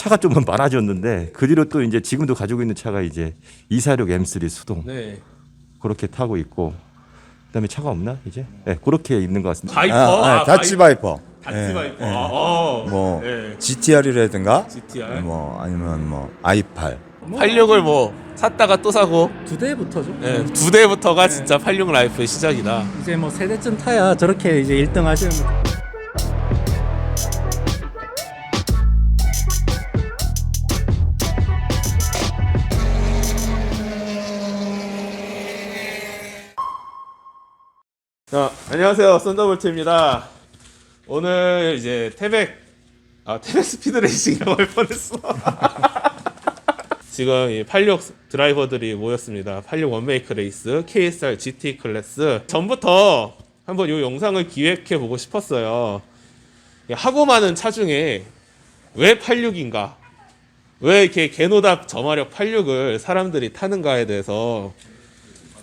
차가 좀 많아졌는데 그 뒤로 또 이제 지금도 가지고 있는 차가 이제 246 M3 수동 네. 그렇게 타고 있고 그다음에 차가 없나 이제? 네, 그렇게 있는 것 같습니다. 바이퍼. 아, 아, 다치 바이퍼. 다치 예, 바이퍼. 예. 아, 어. 뭐 네. GTR이라든가 GTR. 뭐 아니면 뭐 i8 86을 뭐 샀다가 또 사고 두 대부터죠. 네, 두 대부터가 진짜 86 라이프의 시작이다. 이제 뭐 세대쯤 타야 저렇게 이제 1등 하시는 거. 자, 안녕하세요. 썬더볼트입니다. 오늘 이제 태백 아 태백 스피드 레이싱이라고 할 뻔했어. 지금 이 86 드라이버들이 모였습니다. 86 원메이크 레이스 KSR GT 클래스. 전부터 한번 이 영상을 기획해 보고 싶었어요. 하고 많은 차 중에 왜 86인가? 왜 이렇게 개노답 저마력 86을 사람들이 타는가에 대해서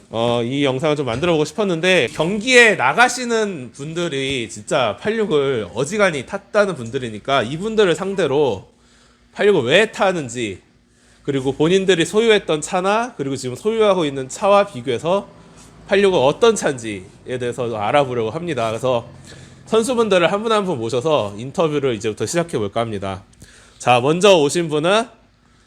어, 이 영상을 좀 만들어 보고 싶었는데 경기에 나가시는 분들이 진짜 86을 어지간히 탔다는 분들이니까 이분들을 상대로 86을 왜 타는지 그리고 본인들이 소유했던 차나 그리고 지금 소유하고 있는 차와 비교해서 86은 어떤 차인지에 대해서 좀 알아보려고 합니다. 그래서 선수분들을 한 분 한 분 모셔서 인터뷰를 이제부터 시작해 볼까 합니다. 자, 먼저 오신 분은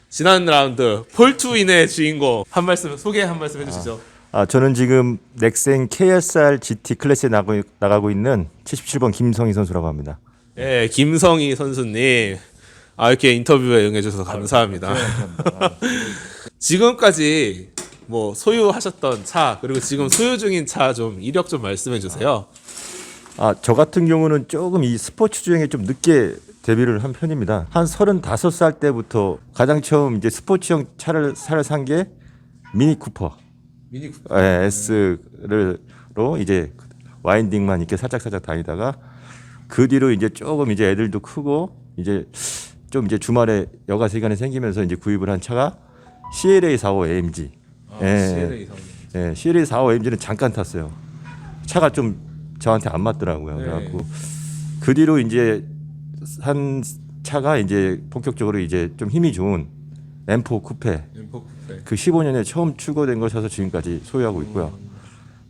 지난 라운드 폴투인의 주인공 한 말씀 소개 한 말씀 해주시죠. 아, 저는 지금 넥센 KSR GT 클래스에 나가고, 나가고 있는 77번 김성희 선수라고 합니다. 예, 김성희 선수님. 아, 이렇게 인터뷰에 응해주셔서 감사합니다. 지금까지 뭐 소유하셨던 차, 그리고 지금 소유 중인 차 좀 이력 좀 말씀해 주세요. 아, 저 같은 경우는 조금 이 스포츠 주행에 좀 늦게 데뷔를 한 편입니다. 한 35살 때부터 가장 처음 이제 스포츠형 차를 차를 산 게 미니 쿠퍼 미니 예, S를로 이제 와인딩만 이렇게 살짝 살짝 다니다가 그 뒤로 이제 조금 이제 애들도 크고 이제 좀 이제 주말에 여가 시간이 생기면서 이제 구입을 한 차가 CLA 45 AMG. 예, 예, CLA 45 AMG는 잠깐 탔어요. 차가 좀 저한테 안 맞더라고요. 네. 그래갖고 그 뒤로 이제 한 차가 이제 본격적으로 이제 좀 힘이 좋은 M4 쿠페 그 15년에 처음 출고된 걸 사서 지금까지 소유하고 있고요.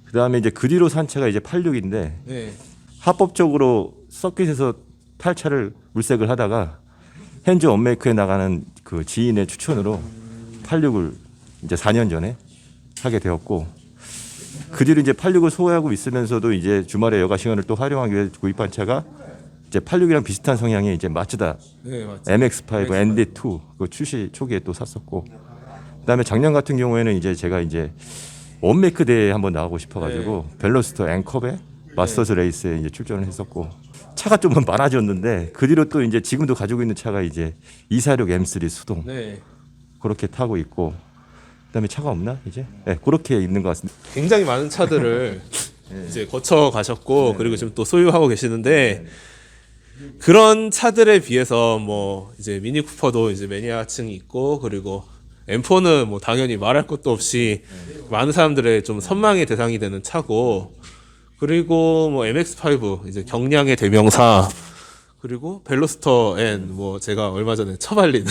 그 다음에 이제 그 뒤로 산 차가 이제 86인데 네. 합법적으로 서킷에서 탈 차를 물색을 하다가 현재 원메이크에 나가는 그 지인의 추천으로 86을 이제 4년 전에 하게 되었고 그 뒤로 이제 86을 소유하고 있으면서도 이제 주말에 여가 시간을 또 활용하기 위해 구입한 차가 이제 86이랑 비슷한 성향의 이제 마츠다. 네, 맞죠. MX5, ND2 그 출시 초기에 또 샀었고. 그다음에 작년 같은 경우에는 이제 제가 이제 원메이크 대회에 한번 나가고 싶어가지고 벨로스터 앵컵에 마스터즈 레이스에 이제 출전을 했었고 차가 좀 많아졌는데 그 뒤로 또 이제 지금도 가지고 있는 차가 이제 246 M3 수동. 네. 그렇게 타고 있고 그다음에 차가 없나 이제? 네, 그렇게 있는 것 같습니다. 굉장히 많은 차들을 이제 거쳐 가셨고 그리고 지금 또 소유하고 계시는데 그런 차들에 비해서 뭐 이제 미니 쿠퍼도 이제 매니아층이 있고 그리고 M4는 뭐 당연히 말할 것도 없이 많은 사람들의 좀 선망의 대상이 되는 차고 그리고 뭐 MX5 이제 경량의 대명사 그리고 벨로스터 N 뭐 제가 얼마 전에 처발린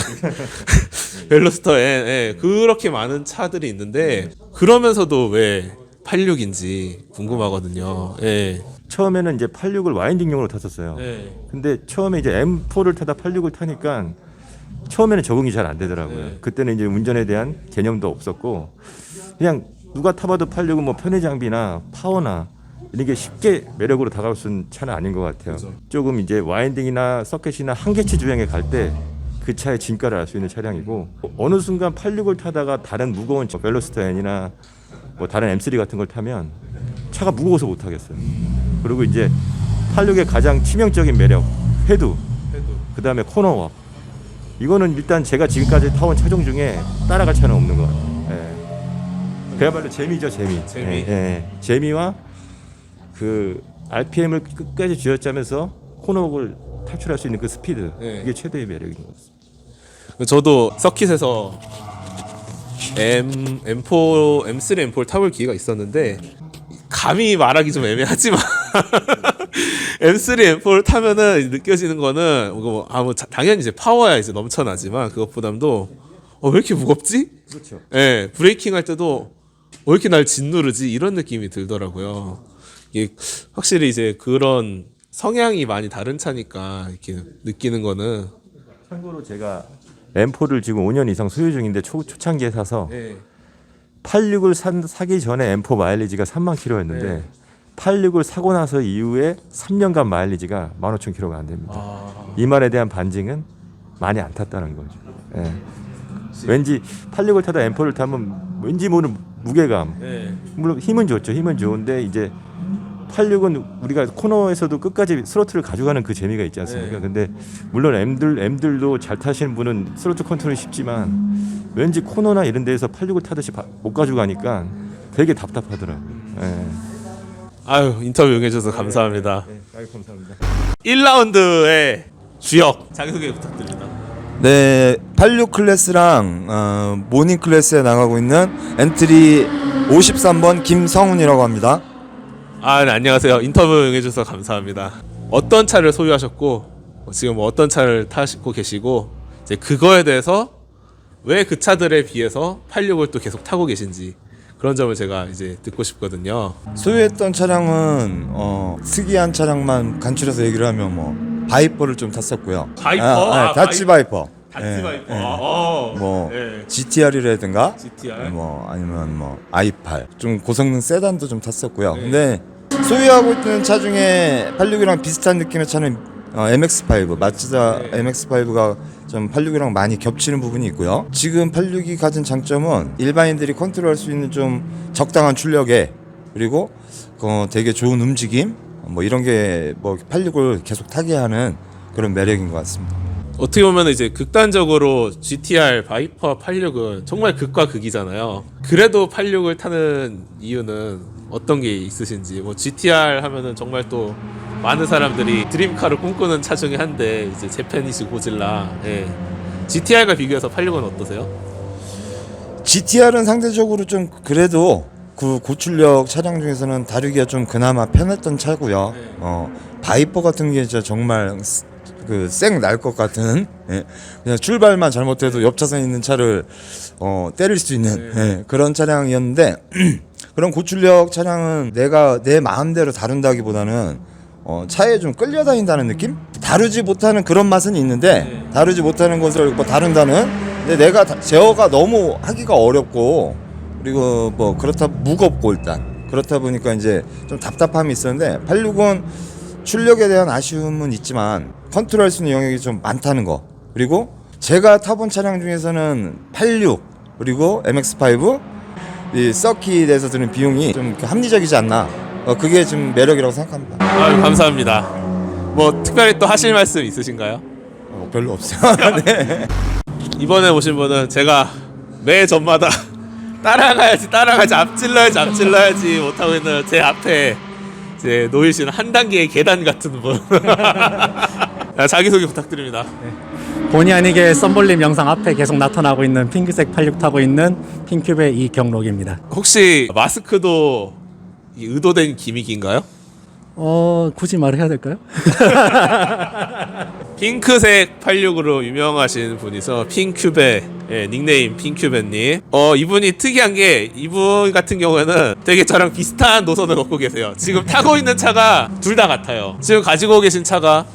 벨로스터 N 예, 그렇게 많은 차들이 있는데 그러면서도 왜 86인지 궁금하거든요. 예. 처음에는 이제 86을 와인딩용으로 탔었어요. 네. 근데 처음에 이제 M4를 타다 86을 타니까 처음에는 적응이 잘 안 되더라고요. 네. 그때는 이제 운전에 대한 개념도 없었고 그냥 누가 타봐도 86은 뭐 편의 장비나 파워나 이런 게 쉽게 매력으로 다가올 수 있는 차는 아닌 것 같아요. 조금 이제 와인딩이나 서킷이나 한계치 주행에 갈 때 그 차의 진가를 알 수 있는 차량이고 어느 순간 86을 타다가 다른 무거운 차, 벨로스터 N이나 뭐 다른 M3 같은 걸 타면 차가 무거워서 못 타겠어요. 그리고 이제 86의 가장 치명적인 매력 헤드 그 다음에 코너워 이거는 일단 제가 지금까지 타온 차종 중에 따라갈 차는 없는 것 같아요. 예. 그야말로 재미죠 재미. 재미. 예, 예. 재미와 그 RPM을 끝까지 쥐어짜면서 코너웍을 탈출할 수 있는 그 스피드 네. 그게 최대의 매력인 것 같습니다. 저도 서킷에서 M M4 M3 M4를 타볼 기회가 있었는데 감히 말하기 좀 애매하지만 M3, M4를 타면은 느껴지는 거는 뭐 아무 자- 당연히 이제 파워야 이제 넘쳐나지만 그것보다도 어, 왜 이렇게 무겁지? 그렇죠. 예, 브레이킹 할 때도 왜 이렇게 날 짓누르지 이런 느낌이 들더라고요. 이게 확실히 이제 그런 성향이 많이 다른 차니까 이렇게 느끼는 거는 참고로 제가 M4를 지금 5년 이상 소유 중인데 초, 초창기에 사서 예. 86을 산, 사기 전에 M4 마일리지가 3만 킬로였는데 네. 86을 사고 나서 이후에 3년간 마일리지가 15,000킬로가 안 됩니다. 아, 이 말에 대한 반증은 많이 안 탔다는 거죠. 예. 왠지 86을 타다 M4를 타면 왠지 모르는 무게감. 예. 물론 힘은 좋죠. 힘은 좋은데 이제 86은 우리가 코너에서도 끝까지 스로틀을 가져가는 그 재미가 있지 않습니까? 네. 근데 물론 M들 M들도 잘 타시는 분은 스로틀 컨트롤이 쉽지만 왠지 코너나 이런 데에서 86을 타듯이 바- 못 가져가니까 되게 답답하더라고요. 예. 아유 인터뷰 응해주셔서 감사합니다. 네, 아유, 감사합니다. 1라운드의 주역 자기소개 부탁드립니다. 네, 86 클래스랑 어, 모닝 클래스에 나가고 있는 엔트리 53번 김성훈이라고 합니다. 아, 네, 안녕하세요. 인터뷰 응해주셔서 감사합니다. 어떤 차를 소유하셨고 뭐 지금 뭐 어떤 차를 타시고 계시고 이제 그거에 대해서 왜 그 차들에 비해서 86을 또 계속 타고 계신지 그런 점을 제가 이제 듣고 싶거든요. 소유했던 차량은 어, 특이한 차량만 간추려서 얘기를 하면 뭐 바이퍼를 좀 탔었고요. 바이퍼? 아, 아, 아, 다치 바이퍼. 다치 예, 바이퍼. 예. 아, 어. 뭐 예. GTR이라든가 GTR. 뭐 아니면 뭐 i8 좀 고성능 세단도 좀 탔었고요. 네. 근데 소유하고 있는 차 중에 86이랑 비슷한 느낌의 차는 어, MX5 마츠다 네. MX5가 좀 86이랑 많이 겹치는 부분이 있고요. 지금 86이 가진 장점은 일반인들이 컨트롤할 수 있는 좀 적당한 출력에 그리고 어, 되게 좋은 움직임 뭐 이런 게 뭐 86을 계속 타게 하는 그런 매력인 것 같습니다. 어떻게 보면 이제 극단적으로 GTR 바이퍼 86은 정말 극과 극이잖아요. 그래도 86을 타는 이유는 어떤 게 있으신지. 뭐 GTR 하면은 정말 또 많은 사람들이 드림카를 꿈꾸는 차 중에 한데 이제 재패니시 고질라. 예. GTR과 비교해서 86은 어떠세요? GTR은 상대적으로 좀 그래도 그 고출력 차량 중에서는 다루기가 좀 그나마 편했던 차고요. 어 바이퍼 같은 게 진짜 정말 그쌩 날것 같은 예. 그냥 출발만 잘못해도 옆 차선에 있는 차를 어 때릴 수 있는 예, 그런 차량이었는데 그런 고출력 차량은 내가 내 마음대로 다룬다기보다는 어, 차에 좀 끌려다닌다는 느낌? 다루지 못하는 그런 맛은 있는데 다루지 못하는 것을 뭐 다룬다는 근데 내가 다- 제어가 너무 하기가 어렵고 그리고 뭐 그렇다 무겁고 일단. 그렇다 보니까 이제 좀 답답함이 있었는데 86은 출력에 대한 아쉬움은 있지만 컨트롤할 수 있는 영역이 좀 많다는 거. 그리고 제가 타본 차량 중에서는 86 그리고 MX5 이 서킷에서 드는 비용이 좀 합리적이지 않나 어, 그게 좀 매력이라고 생각합니다 아유, 감사합니다. 뭐 특별히 또 하실 말씀 있으신가요? 어, 별로 없어요 네. 이번에 오신 분은 제가 매 전마다 따라가야지 따라가야지 앞질러야지 앞질러야지 못하고 있는 제 앞에 이제 놓이신 한 단계의 계단 같은 분 자, 자기소개 부탁드립니다 본의 아니게 썸볼림 영상 앞에 계속 나타나고 있는 핑크색 86 타고 있는 핑큐베 이경록입니다. 혹시 마스크도 이 의도된 기믹인가요? 어 굳이 말을 해야 될까요? 핑크색 86으로 유명하신 분이서 핑큐베 예, 닉네임 핑큐베님 어 이분이 특이한 게 이분 같은 경우에는 되게 저랑 비슷한 노선을 걷고 계세요 지금 타고 있는 차가 둘 다 같아요 지금 가지고 계신 차가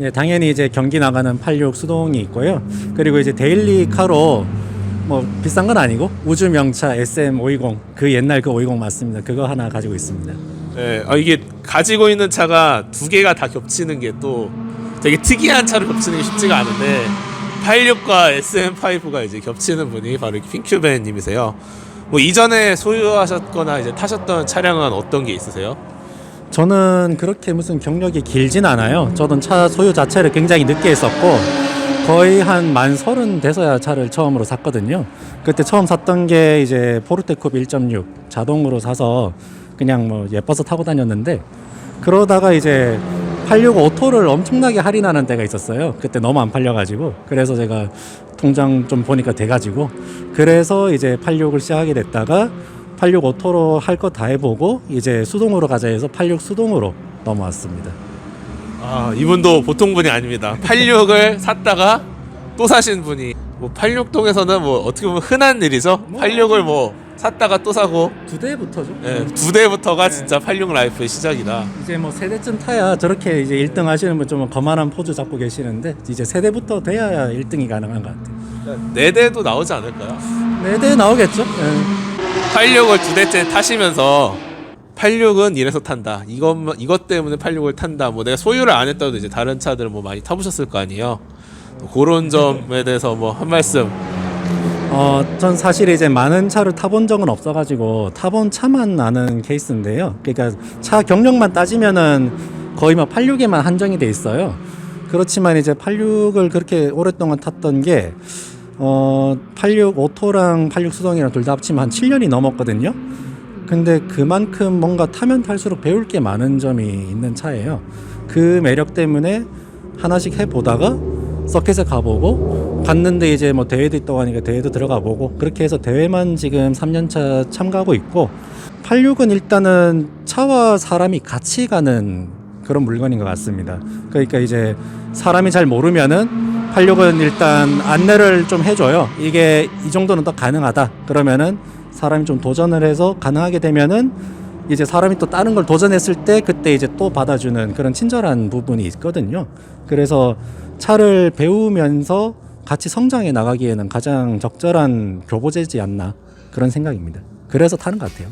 예, 당연히 이제 경기 나가는 86 수동이 있고요. 그리고 이제 데일리 카로 뭐 비싼 건 아니고 우주 명차 SM520 그 옛날 그 520 맞습니다. 그거 하나 가지고 있습니다. 예, 아, 이게 가지고 있는 차가 두 개가 다 겹치는 게 또 되게 특이한 차로 겹치는 게 쉽지가 않은데 86과 SM5가 이제 겹치는 분이 바로 핑큐베님이세요. 뭐 이전에 소유하셨거나 이제 타셨던 차량은 어떤 게 있으세요? 저는 그렇게 무슨 경력이 길진 않아요. 저는 차 소유 자체를 굉장히 늦게 했었고 거의 한 만 서른 돼서야 차를 처음으로 샀거든요. 그때 처음 샀던 게 이제 포르테쿱 1.6 자동으로 사서 그냥 뭐 예뻐서 타고 다녔는데 그러다가 이제 86 오토를 엄청나게 할인하는 때가 있었어요. 그때 너무 안 팔려가지고 그래서 제가 통장 좀 보니까 돼가지고 그래서 이제 86을 시작하게 됐다가 86 오토로 할 거 다 해보고 이제 수동으로 가자 해서 86 수동으로 넘어왔습니다. 아, 이분도 보통 분이 아닙니다. 86을 샀다가 또 사신 분이 뭐 86동에서는 뭐 어떻게 보면 흔한 일이죠. 86을 뭐 샀다가 또 사고 두 대부터죠. 예, 두 대부터가 진짜 86 라이프의 시작이다. 이제 뭐 세대쯤 타야 저렇게 이제 1등 하시는 분 좀 거만한 포즈 잡고 계시는데 이제 세대부터 돼야 1등이 가능한 것 같아요. 네 대도 나오지 않을까요? 네대 나오겠죠. 예. 86을 두 대째 타시면서 86은 이래서 탄다. 이것 이것 때문에 86을 탄다. 뭐 내가 소유를 안 했다도 이제 다른 차들 뭐 많이 타보셨을 거 아니에요. 그런 점에 대해서 뭐 한 말씀. 어, 전 사실 이제 많은 차를 타본 적은 없어가지고 타본 차만 아는 케이스인데요. 그러니까 차 경력만 따지면은 거의 막 86에만 한정이 돼 있어요. 그렇지만 이제 86을 그렇게 오랫동안 탔던 게 어, 86 오토랑 86 수동이랑 둘 다 합치면 한 7년이 넘었거든요. 근데 그만큼 뭔가 타면 탈수록 배울 게 많은 점이 있는 차예요. 그 매력 때문에 하나씩 해보다가 서킷에 가보고 갔는데 이제 뭐 대회도 있다고 하니까 대회도 들어가 보고 그렇게 해서 대회만 지금 3년차 참가하고 있고 86은 일단은 차와 사람이 같이 가는 그런 물건인 것 같습니다. 그러니까 이제 사람이 잘 모르면은 86은 일단 안내를 좀 해줘요. 이게 이 정도는 더 가능하다. 그러면은 사람이 좀 도전을 해서 가능하게 되면은 이제 사람이 또 다른 걸 도전했을 때 그때 이제 또 받아주는 그런 친절한 부분이 있거든요. 그래서 차를 배우면서 같이 성장해 나가기에는 가장 적절한 교보제지 않나 그런 생각입니다. 그래서 타는 것 같아요.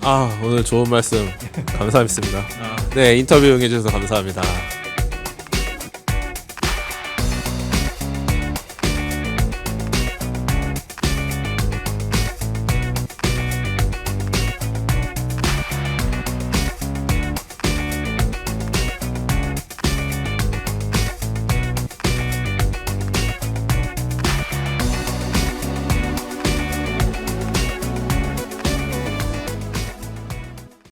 아 오늘 좋은 말씀 감사합니다. 네 인터뷰 응해주셔서 감사합니다.